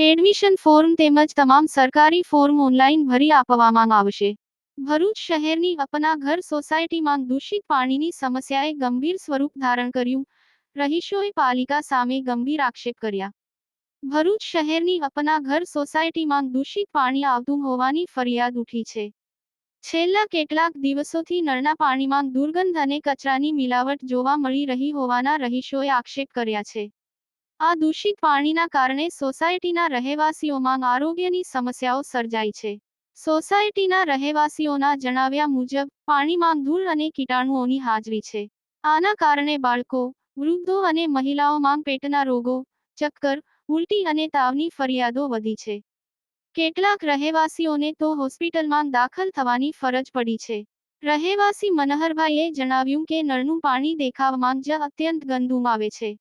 Admission form તેમજ તમામ સરકારી ફોર્મ ઓનલાઈન ભરી આપવામાં આવશે. ભરૂચ શહેરની અપના ઘર સોસાયટીમાં દૂષિત પાણીની સમસ્યાએ ગંભીર સ્વરૂપ ધારણ કર્યું. રહીશોએ પાલિકા સામે ગંભીર આક્ષેપ કર્યા. ભરૂચ શહેરની અપના ઘર સોસાયટીમાં દૂષિત પાણી આવતું હોવાની ફરિયાદ ઉઠી છે. છેલ્લા કેટલાક દિવસોથી નળના પાણીમાં દુર્ગંધ અને કચરાની મિલાવટ જોવા મળી રહી હોવાના રહીશોએ આક્ષેપ કર્યા છે. આ દૂષિત પાણીના કારણે સોસાયટીના રહેવાસીઓમાં આરોગ્યની સમસ્યાઓ સર્જાય છે. સોસાયટીના રહેવાસીઓના જણાવ્યા મુજબ, પાણીમાં ધૂળ અને કીટાણુઓની હાજરી છે. આના કારણે બાળકો, વૃદ્ધો અને મહિલાઓમાં પેટના રોગો, ચક્કર, ઉલટી અને તાવની ફરિયાદો વધી છે. કેટલાક રહેવાસીઓને તો હોસ્પિટલમાં દાખલ થવાની ફરજ પડી છે. રહેવાસી મનહરભાઈએ જણાવ્યું કે નળનું પાણી દેખાવમાં જ અત્યંત ગંદુમાં આવે છે.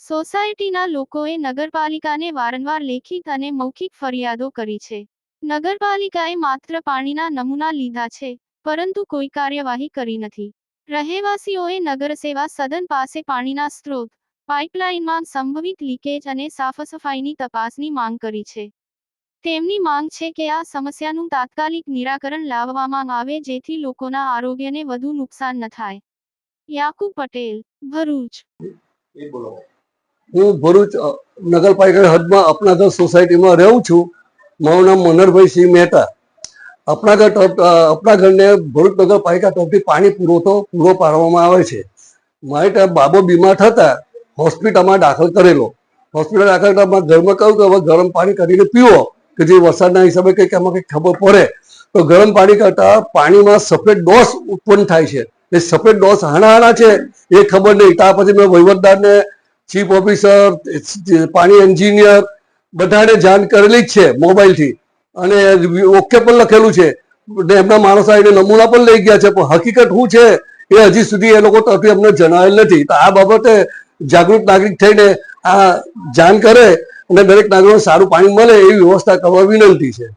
સોસાયટીના લોકોએ નગરપાલિકાને વારંવાર લેખિત અને મૌખિક ફરિયાદો કરી છે. નગરપાલિકાએ માત્ર પાણીના નમૂના લીધા છે, પરંતુ કોઈ કાર્યવાહી કરી નથી. રહેવાસીઓએ નગરસેવા સદન પાસે પાણીના સ્ત્રોત, પાઇપલાઇનમાં સંભવિત લીકેજ અને સાફસફાઈની તપાસની માંગ કરી છે. તેમની માંગ છે કે આ સમસ્યાનું તાત્કાલિક નિરાકરણ લાવવામાં આવે જેથી લોકોના આરોગ્યને વધુ નુકસાન ન થાય. યાકુબ પટેલ, ભરૂચ. હું ભરૂચ નગરપાલિકા હદમાં અપનાગર સોસાયટીમાં રહું છું. મારું નામ મનોહરભાઈ સિંહ મહેતા. અપનાગર અપનાગરને ભરૂચ નગરપાલિકા તરફથી પાણી પુરવઠો પૂરો પાડવામાં આવે છે. મારે ત્યાં બાબો બીમાર થતા હોસ્પિટલમાં દાખલ કરેલો. હોસ્પિટલ દાખલ કરતા ઘરમાં કહ્યું કે હવે ગરમ પાણી કરીને પીવો, કે જે વરસાદના હિસાબે કંઈક એમાં કંઈક ખબર પડે. તો ગરમ પાણી કરતા પાણીમાં સફેદ ડોસ ઉત્પન્ન થાય છે. એ સફેદ ડોસ હાણા હાણા છે, એ ખબર નહીં. ત્યાં પછી મેં વહીવટદારને ચીફ ઓફિસર પાણી એન્જિનિયર બધાને જાણ કરેલી જ છે મોબાઈલથી. અને ઓકે પણ લખેલું છે. એમના માણસો આવીને નમૂના પણ લઈ ગયા છે. પણ હકીકત શું છે? એ હજી સુધી એ લોકો તરફથી અમને જણાવેલ નથી. તો આ બાબતે જાગૃત નાગરિક થઈને આ જાણ કરે અને દરેક નાગરિકોને સારું પાણી મળે એવી વ્યવસ્થા કરવા વિનંતી છે.